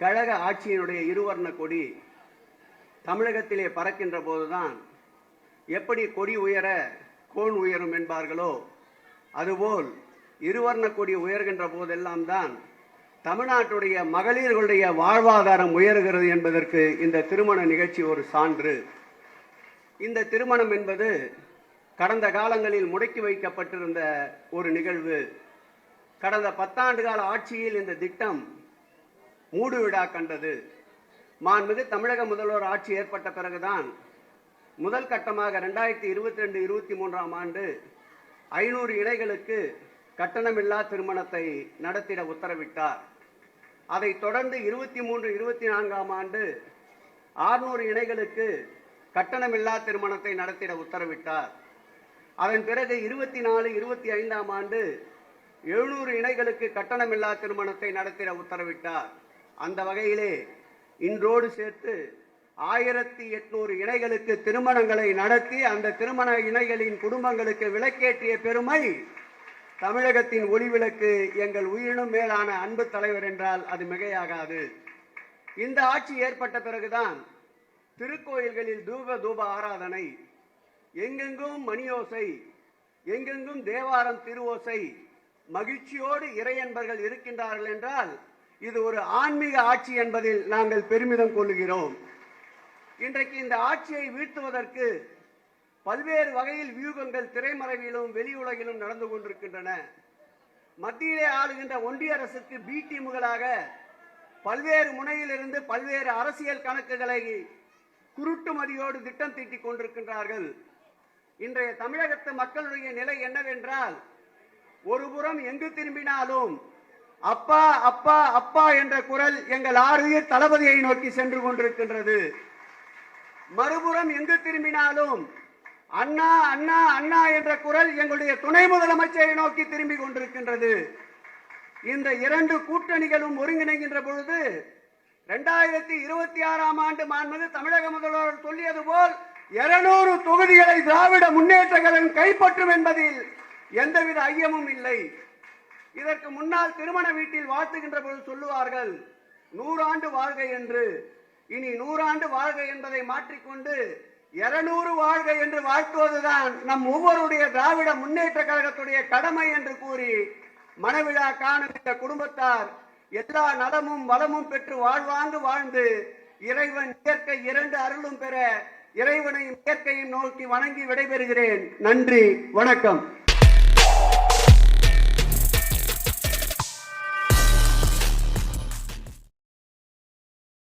கழக ஆட்சியினுடைய இருவர்ண கொடி தமிழகத்திலே பறக்கின்ற போதுதான் எப்படி கொடி உயர கோன் உயரும் என்பார்களோ அதுபோல் இருவர்ண கொடி உயர்கின்ற போதெல்லாம் தான் தமிழ்நாட்டுடைய மகளிர்களுடைய வாழ்வாதாரம் உயர்கிறது என்பதற்கு இந்த திருமண நிகழ்ச்சி ஒரு சான்று. இந்த திருமணம் என்பது கடந்த காலங்களில் முடக்கி வைக்கப்பட்டிருந்த ஒரு நிகழ்வு. கடந்த பத்தாண்டு கால ஆட்சியில் இந்த திட்டம் மூடு விழா கண்டது. மாண்புமிகு தமிழக முதல்வர் ஆட்சி ஏற்பட்ட பிறகுதான் முதல் கட்டமாக ரெண்டாயிரத்தி இருபத்தி ரெண்டு இருபத்தி மூன்றாம் ஆண்டு ஐநூறு இணைகளுக்கு கட்டணமில்லா திருமணத்தை நடத்திட உத்தரவிட்டார். அதைத் தொடர்ந்து இருபத்தி மூன்று இருபத்தி நான்காம் ஆண்டு ஆறுநூறு இணைகளுக்கு கட்டணமில்லா திருமணத்தை நடத்திட உத்தரவிட்டார். அதன் பிறகு இருபத்தி நாலு இருபத்தி ஐந்தாம் ஆண்டு எழுநூறு இணைகளுக்கு கட்டணமில்லா திருமணத்தை நடத்திட உத்தரவிட்டார். அந்த வகையிலே இன்றோடு சேர்த்து ஆயிரத்தி எட்நூறு இணைகளுக்கு திருமணங்களை நடத்தி அந்த திருமண இணைகளின் குடும்பங்களுக்கு விளக்கேற்றிய பெருமை தமிழகத்தின் ஒளிவிளக்கு எங்கள் உயிரினும் மேலான அன்பு தலைவர் என்றால் அது மிகையாகாது. இந்த ஆட்சி ஏற்பட்ட பிறகுதான் திருக்கோயில்களில் தூப தூப ஆராதனை எங்கெங்கும் மணியோசை எங்கெங்கும் தேவாரம் திருவோசை மகிழ்ச்சியோடு இறையன்பர்கள் இருக்கின்றார்கள் என்றால் இது ஒரு ஆன்மீக ஆட்சி என்பதில் நாங்கள் பெருமிதம் கொள்ளுகிறோம். இன்றைக்கு இந்த ஆட்சியை வீழ்த்துவதற்கு பல்வேறு வகையில் வியூகங்கள் திரைமறைவிலும் வெளியுலகிலும் நடந்து கொண்டிருக்கின்றன. மத்தியிலே ஆளுகின்ற ஒன்றிய அரசுக்கு பி டீமுகளாக பல்வேறு முனையிலிருந்து பல்வேறு அரசியல் கணக்குகளை குருட்டுமதியோடு திட்டம் தீட்டிக் கொண்டிருக்கின்றார்கள். இன்றைய தமிழகத்து மக்களுடைய நிலை என்னவென்றால் ஒருபுறம் எங்கு திரும்பினாலும் அப்பா அப்பா அப்பா என்ற குரல் எங்கள் ஆறுயிர் தளபதியை நோக்கி சென்று கொண்டிருக்கின்றது. மறுபுறம் எங்கு திரும்பினாலும் அண்ணா அண்ணா அண்ணா என்ற குரல் எங்களுடைய துணை முதலமைச்சரை நோக்கி திரும்பி கொண்டிருக்கின்றது. இந்த இரண்டு கூட்டணிகளும் ஒருங்கிணைகின்ற பொழுது இரண்டாயிரத்தி இருபத்தி ஆறாம் ஆண்டு மாண்பது தமிழக முதல்வர் சொல்லியது போல் இருநூறு தொகுதிகளை திராவிட முன்னேற்றங்களும் கைப்பற்றும் என்பதில் எந்தவித ஐயமும் இல்லை. இதற்கு முன்னால் திருமண வீட்டில் வாழ்த்துகின்ற பொழுது சொல்லுவார்கள் நூறாண்டு வாழ்க என்று. இனி நூறாண்டு வாழ்க என்பதை மாற்றிக்கொண்டு இருநூறு வாழ்க என்று வாழ்த்துவதுதான் நம் ஒவ்வொருடைய திராவிட முன்னேற்ற கழகத்துடைய கடமை என்று கூறி மனவிழா காணும் இந்த குடும்பத்தார் எல்லா நலமும் வளமும் பெற்று வாழ்வாங்கு வாழ்ந்து இறைவன் இயற்கை இரண்டு அருளும் பெற இறைவனையும் இயற்கையும் நோக்கி வணங்கி விடைபெறுகிறேன். நன்றி வணக்கம்.